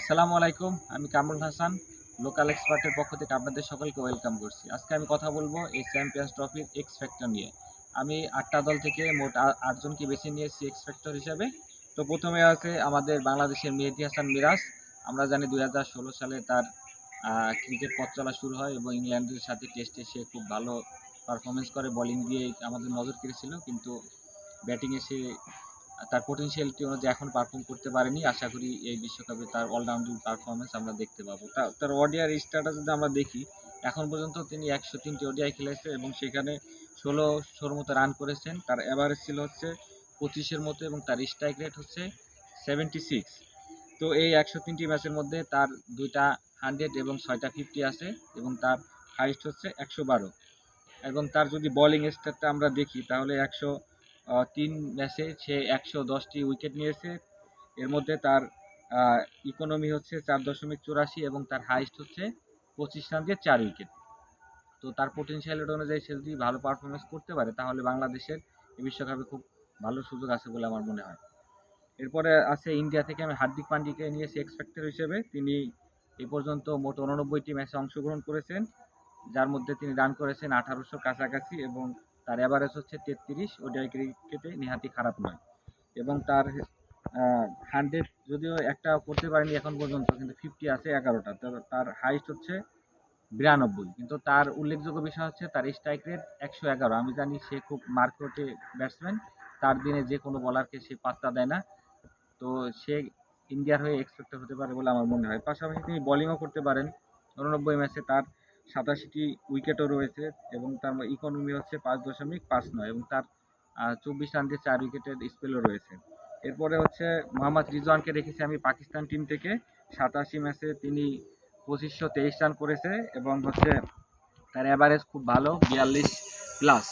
আসসালামু আলাইকুম, আমি কামরুল হাসান লোকাল এক্সপার্টের পক্ষ থেকে আপনাদের সকলকে ওয়েলকাম করছি। আজকে আমি কথা বলব এই চ্যাম্পিয়ন্স ট্রফির এক্স ফ্যাক্টর নিয়ে। আমি আটটা দল থেকে মোট আটজনকে বেছে নিয়েছি এক্স ফ্যাক্টর হিসাবে। তো প্রথমে আছে আমাদের বাংলাদেশের মেহেদি হাসান মিরাজ। আমরা জানি দুই হাজার ষোলো সালে তার ক্রিকেট পথ চলা শুরু হয় এবং ইংল্যান্ডের সাথে টেস্টে সে খুব ভালো পারফরমেন্স করে। বোলিং দিয়ে আমাদের নজর কেড়েছিল, কিন্তু ব্যাটিংয়ে সে তার পোটেনশিয়ালিটি অনুযায়ী এখন পারফর্ম করতে পারেনি। আশা করি এই বিশ্বকাপে তার অলরাউন্ডিং পারফরমেন্স আমরা দেখতে পাবো। তার ওডিআর স্টারটা যদি আমরা দেখি, এখন পর্যন্ত তিনি একশো তিনটি ওডিআই খেলেছে এবং সেখানে ষোলো ষোলোশোর মতো রান করেছেন। তার অ্যাভারেজ ছিল হচ্ছে পঁচিশের মতো এবং তার স্ট্রাইক রেট হচ্ছে সেভেন্টি সিক্স তো এই একশো তিনটি ম্যাচের মধ্যে তার দুইটা হান্ড্রেড এবং ছয়টা ফিফটি আছে এবং তার হাইস্ট হচ্ছে একশো বারো। এবং তার যদি বোলিং স্টারটা আমরা দেখি, তাহলে একশো তিন ম্যাচে সে একশো দশটি উইকেট নিয়েছে। এর মধ্যে তার ইকোনমি হচ্ছে চার দশমিক চুরাশি এবং তার হাইস্ট হচ্ছে পঁচিশ রান দিয়ে চার উইকেট। তো তার পোটেনশিয়ালিটি অনুযায়ী সে যদি ভালো পারফরমেন্স করতে পারে, তাহলে বাংলাদেশের এই বিশ্বকাপে খুব ভালো সুযোগ আছে বলে আমার মনে হয়। এরপরে আছে ইন্ডিয়া থেকে আমি হার্দিক পান্ডিকে নিয়েছি এক্সপেক্টার হিসেবে। তিনি এ পর্যন্ত মোট উননব্বইটি ম্যাচে অংশগ্রহণ করেছেন, যার মধ্যে তিনি রান করেছেন আঠারোশো কাছাকাছি এবং তার অ্যাভারেজ হচ্ছে তেত্রিশ ওডিআই ক্রিকেটে নেহাতি খারাপ নয়। এবং তার হান্ড্রেড যদিও একটা করতে পারেনি এখন পর্যন্ত, কিন্তু ফিফটি আছে এগারোটা। তার হাইস্ট হচ্ছে বিরানব্বই। কিন্তু তার উল্লেখযোগ্য বিষয় হচ্ছে তার স্ট্রাইক রেট একশো এগারো। আমি জানি সে খুব মার্কেটে ব্যাটসম্যান তার দিনে যে কোনো বলারকে সে পাত্তা দেয় না। তো সে ইন্ডিয়ার হয়ে এক্সপেক্টেড হতে পারে বলে আমার মনে হয়। পাশাপাশি তিনি বোলিংও করতে পারেন। উননব্বই ম্যাচে তার সাতাশিটি উইকেটও রয়েছে এবং তার ইকোনমি হচ্ছে পাঁচ দশমিক পাঁচ নয় এবং তার চব্বিশ রান দিয়ে চার উইকেটের স্পেলও রয়েছে। এরপরে হচ্ছে মোহাম্মদ রিজওয়ানকে রেখেছি আমি পাকিস্তান টিম থেকে। সাতাশি ম্যাচে তিনি পঁচিশশো তেইশ রান করেছে এবং হচ্ছে তার অ্যাভারেজ খুব ভালো, বিয়াল্লিশ প্লাস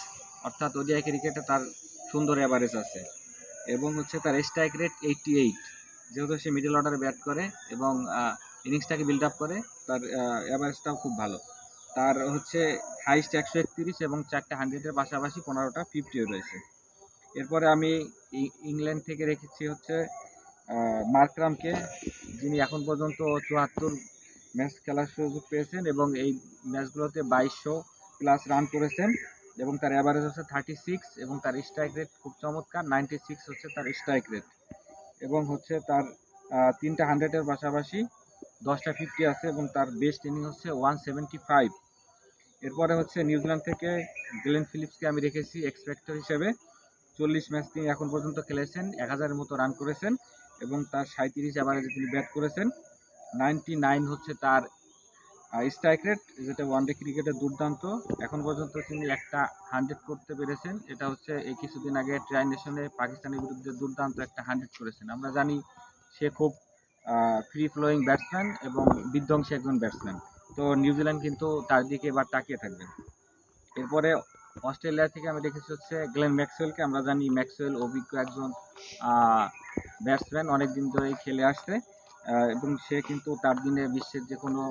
অর্থাৎ ওডিআই ক্রিকেটে তার সুন্দর অ্যাভারেজ আছে। এবং হচ্ছে তার স্ট্রাইক রেট এইটটি এইট যেহেতু সে মিডল অর্ডারে ব্যাট করে এবং ইনিংসটাকে বিল্ড আপ করে, তার অ্যাভারেজটাও খুব ভালো। তার হচ্ছে হাইস্ট একশো একত্রিশ এবং চারটে হান্ড্রেডের পাশাপাশি পনেরোটা ফিফটিও রয়েছে। এরপরে আমি ইংল্যান্ড থেকে রেখেছি হচ্ছে মার্করামকে যিনি এখন পর্যন্ত চুয়াত্তর ম্যাচ খেলার সুযোগ পেয়েছেন এবং এই ম্যাচগুলোতে বাইশশো প্লাস রান করেছেন এবং তার অ্যাভারেজ হচ্ছে থার্টি সিক্স এবং তার স্ট্রাইক রেট খুব চমৎকার নাইনটি সিক্স হচ্ছে তার স্ট্রাইক রেট এবং হচ্ছে তার তিনটা হান্ড্রেডের পাশাপাশি দশটা ফিফটি আছে এবং তার বেস্ট ইনিং হচ্ছে ওয়ান সেভেন্টি ফাইভ এরপরে হচ্ছে নিউজিল্যান্ড থেকে গ্লেন ফিলিপসকে আমি রেখেছি এক্সপেক্টর হিসেবে। চল্লিশ ম্যাচ তিনি এখন পর্যন্ত খেলেছেন, এক হাজারের মতো রান করেছেন এবং তার সাঁত্রিশ অ্যাভারেজে তিনি ব্যাট করেছেন। নাইনটি নাইন হচ্ছে তার স্ট্রাইক রেট যেটা ওয়ানডে ক্রিকেটে দুর্দান্ত। এখন পর্যন্ত তিনি একটা হান্ড্রেড করতে পেরেছেন। এটা হচ্ছে এই কিছুদিন আগে ট্রাই নেশনে পাকিস্তানের বিরুদ্ধে দুর্দান্ত একটা হান্ড্রেড করেছেন। আমরা জানি সে খুব ফ্রি ফ্লোয়িং ব্যাটসম্যান এবং বিধ্বংসী একজন ব্যাটসম্যান তো নিউজিল্যান্ড কিন্তু তার দিকে এবার তাকিয়ে থাকবে। এরপরে অস্ট্রেলিয়া থেকে আমি দেখেছি হচ্ছে গ্লেন ম্যাক্সওয়েলকে। আমরা জানি ম্যাক্সওয়েল অভিজ্ঞ একজন ব্যাটসম্যান অনেক দিন ধরেই খেলে আসছে। এবং সে কিন্তু তার দিনে বিশ্বের যে কোনো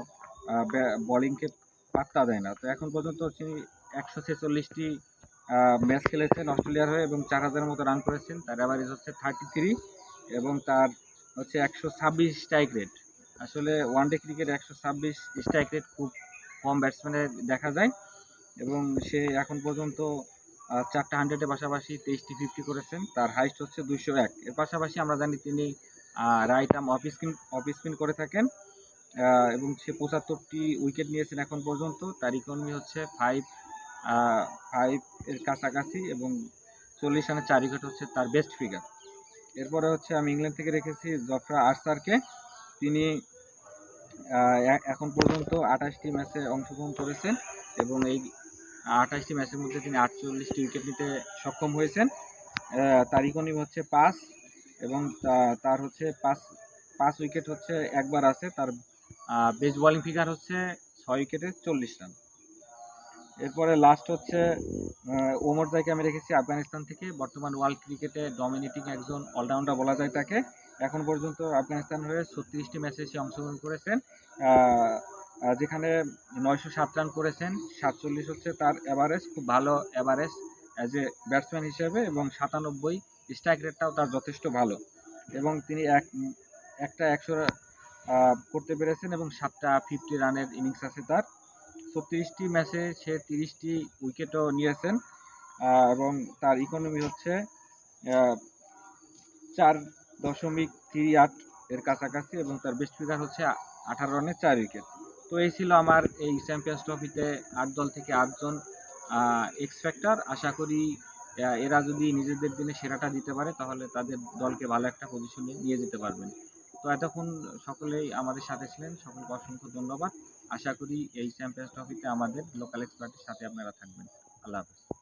বোলিংকে পাত্তা দেয় না। তো এখন পর্যন্ত তিনি একশো ছেচল্লিশটি ম্যাচ খেলেছেন অস্ট্রেলিয়ার হয়ে এবং চার হাজারের মতো রান করেছেন। তার অ্যাভারেজ হচ্ছে থার্টি থ্রি এবং তার হচ্ছে একশো ছাব্বিশ স্ট্রাইক রেট আসলে ওয়ানডে ক্রিকেট একশো ছাব্বিশ স্ট্রাইক রেট খুব কম ব্যাটসম্যানের দেখা যায় এবং সে এখন পর্যন্ত চারটা হান্ড্রেডের পাশাপাশি তেইশটি ফিফটি করেছেন। তার হাইস্ট হচ্ছে দুইশো এক। এর পাশাপাশি আমরা জানি তিনি right arm off spin off spin করে থাকেন এবং সে পঁচাত্তরটি উইকেট নিয়েছেন এখন পর্যন্ত। তার ইকোনমি হচ্ছে ফাইভ ফাইভ এর কাছাকাছি এবং চল্লিশ রানের চার উইকেট হচ্ছে তার বেস্ট ফিগার এরপরে হচ্ছে আমি ইংল্যান্ড থেকে রেখেছি জফরা আর্সারকে। তিনি এখন পর্যন্ত আঠাশটি ম্যাচে অংশগ্রহণ করেছেন এবং এই আঠাশটি ম্যাচের মধ্যে তিনি আটচল্লিশটি উইকেট নিতে সক্ষম হয়েছেন। আহ, তার ইকোনমি হচ্ছে পাঁচ এবং তার হচ্ছে পাঁচ পাঁচ উইকেট হচ্ছে একবার আছে। তার বেস্ট বোলিং ফিগার হচ্ছে ছয় উইকেটে চল্লিশ রান। এরপরে লাস্ট হচ্ছে ওমর জাইকে আমি রেখেছি আফগানিস্তান থেকে। বর্তমান ওয়ার্ল্ড ক্রিকেটে ডমিনেটিং একজন অলরাউন্ডার বলা যায় তাকে। এখন পর্যন্ত আফগানিস্তান হয়ে ছত্রিশটি ম্যাচে সে অংশগ্রহণ করেছেন। যেখানে নয়শো সাত রান করেছেন, সাতচল্লিশ হচ্ছে তার অ্যাভারেজ খুব ভালো অ্যাভারেজ অ্যাজ এ ব্যাটসম্যান হিসেবে এবং সাতানব্বই স্ট্রাইক রেটটাও তার যথেষ্ট ভালো। এবং তিনি এক, একটা একশো করতে পেরেছেন এবং সাতটা ফিফটি রানের ইনিংস আছে তার। ছত্রিশটি ম্যাচে সে তিরিশটি উইকেটও নিয়েছেন এবং তার ইকোনমি হচ্ছে চার দশমিক থ্রি আট এর কাছাকাছি এবং তার বেস্ট ফিগার হচ্ছে আঠারো রানে চার উইকেট তো এই ছিল আমার এই চ্যাম্পিয়ন্স ট্রফিতে আট দল থেকে আটজন এক্স ফ্যাক্টর আশা করি এরা যদি নিজেদের দিনে সেরাটা দিতে পারে, তাহলে তাদের দলকে ভালো একটা পজিশনে নিয়ে যেতে পারবেন। তো এতক্ষণ সকলেই আমাদের সাথে ছিলেন, সকলকে অসংখ্য ধন্যবাদ। আশা করি এই চ্যাম্পিয়ন্স ট্রফিতে আমাদের লোকাল এক্সপার্টের সাথে আপনারা থাকবেন। আল্লাহ হাফেজ।